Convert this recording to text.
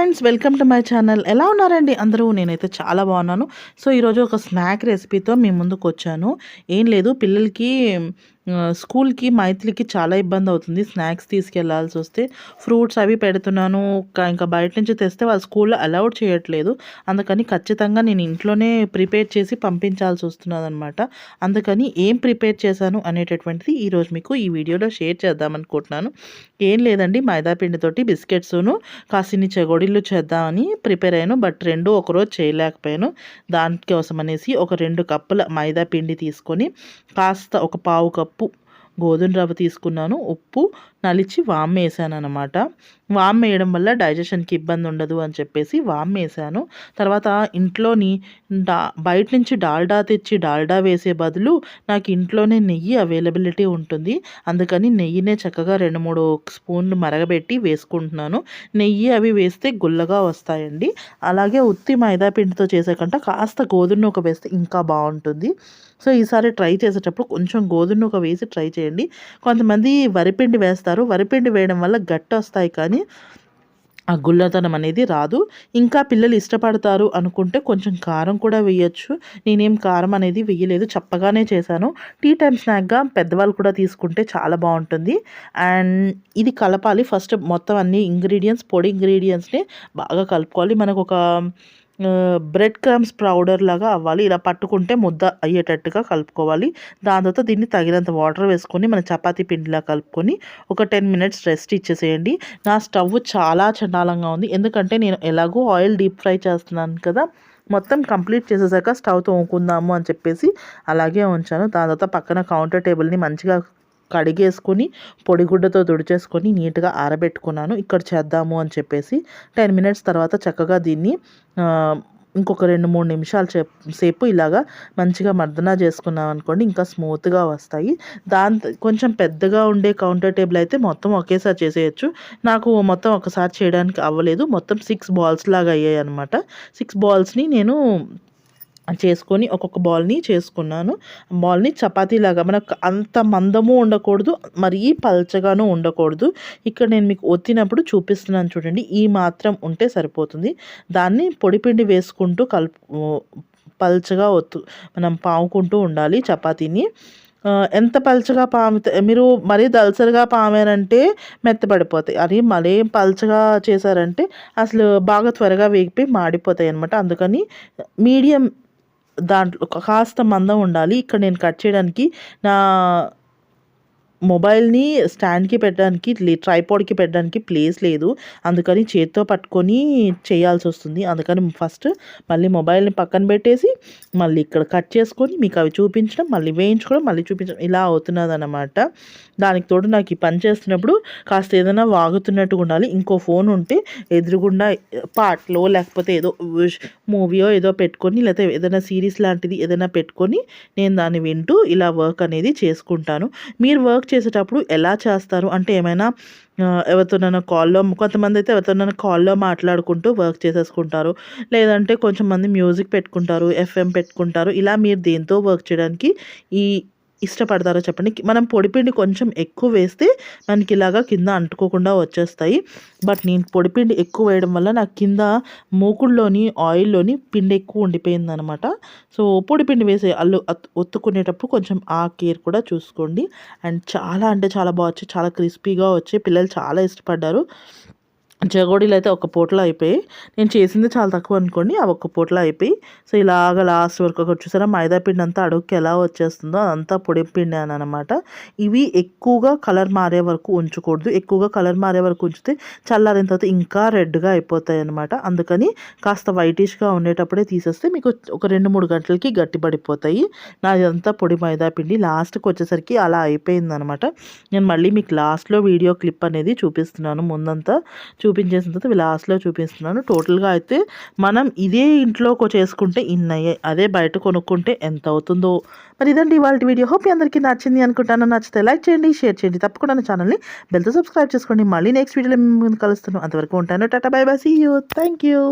Friends welcome to my channel. ఎలా ఉన్నారండి అందరూ? నేనైతే చాలా బాగున్నాను. సో ఈరోజు ఒక స్నాక్ రెసిపీతో మీ ముందుకు వచ్చాను ఏం లేదు పిల్లలకి స్కూల్కి మైత్లికి చాలా ఇబ్బంది అవుతుంది స్నాక్స్ తీసుకెళ్ళాల్సి వస్తే ఫ్రూట్స్ అవి పెడుతున్నాను ఇంకా బయట నుంచి తెస్తే వాళ్ళు స్కూల్లో అలౌడ్ చేయట్లేదు. అందుకని ఖచ్చితంగా నేను ఇంట్లోనే ప్రిపేర్ చేసి పంపించాల్సి వస్తున్నది అనమాట అందుకని ఏం ప్రిపేర్ చేశాను అనేటటువంటిది ఈరోజు మీకు ఈ వీడియోలో షేర్ చేద్దాం అనుకుంటున్నాను. ఏం లేదండి మైదాపిండితోటి బిస్కెట్స్ను కాసిన్ని చెగోడీలు చేద్దామని ప్రిపేర్ అయ్యాను. బట్ రెండు ఒకరోజు చేయలేకపోయాను. దానికోసం అనేసి ఒక రెండు కప్పుల మైదా పిండి తీసుకొని కాస్త ఒక పావు కప్పు గోధుమ రవ్వ తీసుకున్నాను ఉప్పు నలిచి వామ్ వేసాను అనమాట వామ్ వేయడం వల్ల డైజెషన్కి ఇబ్బంది ఉండదు అని చెప్పేసి వామ్ వేసాను. తర్వాత ఇంట్లోని డా బయట నుంచి డాల్డా తెచ్చి డాల్డా వేసే బదులు నాకు ఇంట్లోనే నెయ్యి అవైలబిలిటీ ఉంటుంది. అందుకని నెయ్యినే చక్కగా రెండు మూడు స్పూన్లు మరగబెట్టి వేసుకుంటున్నాను. నెయ్యి అవి వేస్తే గుల్లగా వస్తాయండి. అలాగే ఉత్తి మైదా పిండితో చేసే కంటే కాస్త గోధుమ నూక వేస్తే ఇంకా బాగుంటుంది. సో ఈసారి ట్రై చేసేటప్పుడు కొంచెం గోధుమ నూక వేసి ట్రై చేయండి. కొంతమంది వరిపిండి వేస్తారు. వరిపిండి వేయడం వల్ల గట్టి వస్తాయి కానీ ఆ గుల్లదనం అనేది రాదు. ఇంకా పిల్లలు ఇష్టపడతారు అనుకుంటే కొంచెం కారం కూడా వేయచ్చు. నేనేం కారం అనేది వేయలేదు చప్పగానే చేశాను. టీ టైం స్నాక్గా పెద్దవాళ్ళు కూడా తీసుకుంటే చాలా బాగుంటుంది. అండ్ ఇది కలపాలి. ఫస్ట్ మొత్తం అన్ని ఇంగ్రీడియంట్స్ పొడి ఇంగ్రీడియంట్స్ని బాగా కలుపుకోవాలి. మనకు ఒక బ్రెడ్ క్రమ్స్ పౌడర్ లాగా అవ్వాలి. ఇలా పట్టుకుంటే ముద్ద అయ్యేటట్టుగా కలుపుకోవాలి. దాని తర్వాత దీన్ని తగినంత వాటర్ వేసుకొని మన చపాతీ పిండిలా కలుపుకొని ఒక టెన్ మినిట్స్ రెస్ట్ ఇచ్చేసేయండి. నా స్టవ్ చాలా చండాలంగా ఉంది. ఎందుకంటే నేను ఎలాగో ఆయిల్ డీప్ ఫ్రై చేస్తున్నాను కదా. మొత్తం కంప్లీట్ చేసేసాక స్టవ్ తోముకుందాము అని చెప్పేసి అలాగే ఉంచాను. దాని తర్వాత పక్కన కౌంటర్ టేబుల్ని మంచిగా కడిగేసుకొని పొడిగుడ్డతో తుడిచేసుకొని నీట్గా ఆరబెట్టుకున్నాను. ఇక్కడ చేద్దాము అని చెప్పేసి టెన్ మినిట్స్ తర్వాత చక్కగా దీన్ని ఇంకొక రెండు మూడు నిమిషాలు సేపు సేపు ఇలాగా మంచిగా మర్దన చేసుకున్నాం అనుకోండి ఇంకా స్మూత్గా వస్తాయి. దాంతో కొంచెం పెద్దగా ఉండే కౌంటర్ టేబుల్ అయితే మొత్తం ఒకేసారి చేసేయచ్చు. నాకు మొత్తం ఒకసారి చేయడానికి అవ్వలేదు. మొత్తం సిక్స్ బాల్స్ లాగా అయ్యాయి అనమాట సిక్స్ బాల్స్ని నేను చేసుకొని ఒక్కొక్క బాల్ని చేసుకున్నాను. బాల్ని చపాతీలాగా మనకు అంత మందము ఉండకూడదు మరీ పల్చగాను ఉండకూడదు. ఇక్కడ నేను మీకు ఒత్తినప్పుడు చూపిస్తున్నాను చూడండి ఈ మాత్రం ఉంటే సరిపోతుంది. దాన్ని పొడిపిండి వేసుకుంటూ కలుపు పల్చగా ఒత్తు మనం పాముకుంటూ ఉండాలి చపాతీని. ఎంత పలచగా పామితే మీరు మరీ దలసరిగా పామారంటే మెత్తబడిపోతాయి. అది మరీ పల్చగా చేశారంటే అసలు బాగా త్వరగా వేగిపోయి మాడిపోతాయి అనమాట అందుకని మీడియం దాంట్లో కాస్త మందం ఉండాలి. ఇక్కడ నేను కట్ చేయడానికి నా మొబైల్ని స్టాండ్కి పెట్టడానికి ట్రైపాడ్కి పెట్టడానికి ప్లేస్ లేదు. అందుకని చేతితో పట్టుకొని చేయాల్సి వస్తుంది. అందుకని ఫస్ట్ మళ్ళీ మొబైల్ని పక్కన పెట్టేసి మళ్ళీ ఇక్కడ కట్ చేసుకొని మీకు అవి చూపించడం మళ్ళీ వేయించుకోవడం మళ్ళీ చూపించడం ఇలా అవుతున్నది అనమాట దానికి తోడు నాకు ఈ పని చేస్తున్నప్పుడు కాస్త ఏదైనా వాగుతున్నట్టుగా ఉండాలి. ఇంకో ఫోన్ ఉంటే ఎదురుగుండా పాటలో లేకపోతే ఏదో మూవీయో ఏదో పెట్టుకొని లేకపోతే ఏదైనా సిరీస్ లాంటిది ఏదైనా పెట్టుకొని నేను దాన్ని వింటూ ఇలా వర్క్ అనేది చేసుకుంటాను. మీరు వర్క్ చేసేటప్పుడు ఎలా చేస్తారు? అంటే ఏమైనా ఎవరితోనైనా కాల్లో కొంతమంది అయితే ఎవరితోనైనా కాల్లో మాట్లాడుకుంటూ వర్క్ చేసేసుకుంటారు. లేదంటే కొంచెం మంది మ్యూజిక్ పెట్టుకుంటారు ఎఫ్ఎం పెట్టుకుంటారు. ఇలా మీరు దేంతో వర్క్ చేయడానికి ఈ ఇష్టపడతారో చెప్పండి. మనం పొడిపిండి కొంచెం ఎక్కువ వేస్తే మనకి ఇలాగా కింద అంటుకోకుండా వచ్చేస్తాయి. బట్ నేను పొడిపిండి ఎక్కువ వేయడం వల్ల నాకు కింద మూకుడులోని ఆయిల్లోని పిండి ఎక్కువ ఉండిపోయింది అనమాట సో పొడిపిండి వేసే అల్లు ఒత్తుకునేటప్పుడు కొంచెం ఆ కేర్ కూడా చూసుకోండి. అండ్ చాలా అంటే చాలా బాగా వచ్చాయి. చాలా క్రిస్పీగా వచ్చాయి. పిల్లలు చాలా ఇష్టపడ్డారు. జగోడీలు అయితే ఒక పూటలో అయిపోయి నేను చేసింది చాలా తక్కువ అనుకోండి అవి ఒక్క పూటలో అయిపోయి సో ఇలాగ లాస్ట్ వరకు ఒకటి చూసారా మైదా పిండి అంతా అడుగుకి ఎలా వచ్చేస్తుందో అదంతా పొడి పిండి అని అనమాట ఇవి ఎక్కువగా కలర్ మారే వరకు ఉంచకూడదు. ఎక్కువగా కలర్ మారే వరకు ఉంచితే చల్లారిన తర్వాత ఇంకా రెడ్గా అయిపోతాయి అనమాట అందుకని కాస్త వైటిష్గా ఉండేటప్పుడే తీసేస్తే మీకు ఒక రెండు మూడు గంటలకి గట్టిపడిపోతాయి. నాదంతా పొడి మైదా పిండి లాస్ట్కి వచ్చేసరికి అలా అయిపోయింది అనమాట నేను మళ్ళీ మీకు లాస్ట్లో వీడియో క్లిప్ అనేది చూపిస్తున్నాను ముందంతా. చూ చూపించేసిన తర్వాత లాస్ట్లో చూపిస్తున్నాను. టోటల్గా అయితే మనం ఇదే ఇంట్లో చేసుకుంటే ఇన్ అయ్యాయి. అదే బయట కొనుక్కుంటే ఎంత అవుతుందో. మరి ఇదండి ఇవాళ వీడియో. హోప్ అందరికీ నచ్చింది అనుకుంటాను. నచ్చితే లైక్ చేయండి షేర్ చేయండి. తప్పకుండా నా ఛానల్ని బెల్తో సబ్స్క్రైబ్ చేసుకోండి. మళ్ళీ నెక్స్ట్ వీడియోలో మేము కలుస్తున్నాం. అంతవరకు ఉంటాను. Tata bye bye see you thank you